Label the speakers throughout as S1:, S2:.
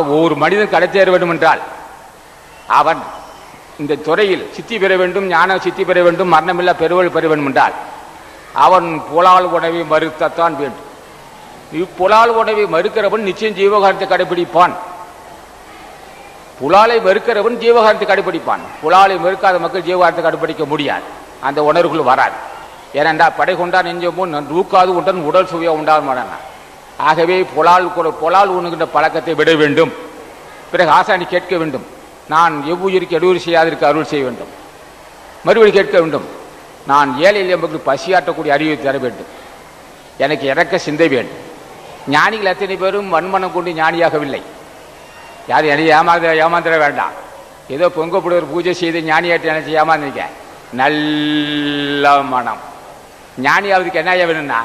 S1: ஒவ்வொரு மனிதன் கடை சேர வேண்டும் என்றால் அவன் இந்த துறையில் சித்தி பெற வேண்டும் ஞான சித்தி பெற வேண்டும் மரணமில்லா பெருவல் பெற வேண்டும் என்றால் அவன் புலால் உணவை மறுக்கத்தான் வேண்டும். இப்புலால் உணவை மறுக்கிறவன் நிச்சயம் ஜீவகாரத்தை கடைபிடிப்பான். புலாலை மறுக்கிறவன் ஜீவகாரத்தை கடைபிடிப்பான். புலாலை மறுக்காத மக்கள் ஜீவகாரத்தை கடைபிடிக்க முடியாது. அந்த உணர்வுகள் வராது. ஏனென்றா படை கொண்டான் நெஞ்சமும் நூக்காது உடன் உடல் சுவையாக உண்டாக மாட்டான் ஆகவே புலால் கொ- புலால் உண்ணுகின்ற பழக்கத்தை விட வேண்டும். பிறகு ஆசானி கேட்க வேண்டும். நான் எவ்வுயிருக்கு எடுவரி செய்யாதிருக்கு அருள் செய்ய வேண்டும். மறுபடி கேட்க வேண்டும். நான் ஏழை எம்புக்கு பசியாற்றக்கூடிய அறிவை தர வேண்டும். எனக்கு இறக்க சிந்தை வேண்டும். ஞானிகள் அத்தனை பேரும் வன்மனம் கொண்டு ஞானியாகவில்லை. யார் என்னை ஏமாந்த ஏமாந்திர வேண்டாம். ஏதோ பொங்கப்படுவர் பூஜை செய்து ஞானியாட்டி நினைச்சு ஏமாந்துருக்க. நல்ல மனம். ஞானியாவதுக்கு என்ன வேணும்னா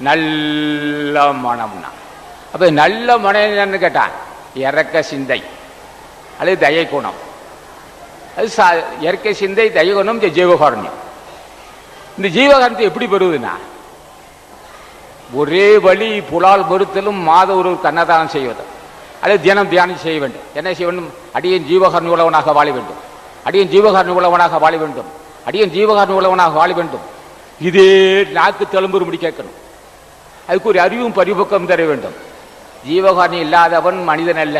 S1: நல்ல மனம்னா அப்ப நல்ல மனம் என்னன்னு கேட்டான். இறக்க சிந்தை. அல்லது தயை குணம். அது சா இயற்கை சிந்தை தயை குணம் இந்த ஜீவகாரண்யம். இந்த ஜீவகாரணத்தை எப்படி பெறுவதுன்னா ஒரே வழி புலால் மறுத்தலும் மாத ஒரு கன்னதானம் செய்வது. அல்லது தினம் தியானம் செய்ய வேண்டும். என்ன செய்ய வேண்டும்? அடியன் ஜீவகர்ணி உழவனாக வாழ வேண்டும். அடியன் ஜீவகர்ணி உழவனாக வாழ வேண்டும். அடியன் ஜீவகர்ணி உழவனாக வாழ வேண்டும். இதே நாக்கு தழும்புறும்படி கேட்கணும். அதுக்கு ஒரு அறிவும் பரிபக்கம் தர வேண்டும். ஜீவகாரணி இல்லாதவன் மனிதன் அல்ல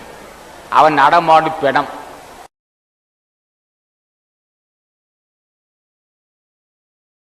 S1: அவன் நடமாடு பிணம்.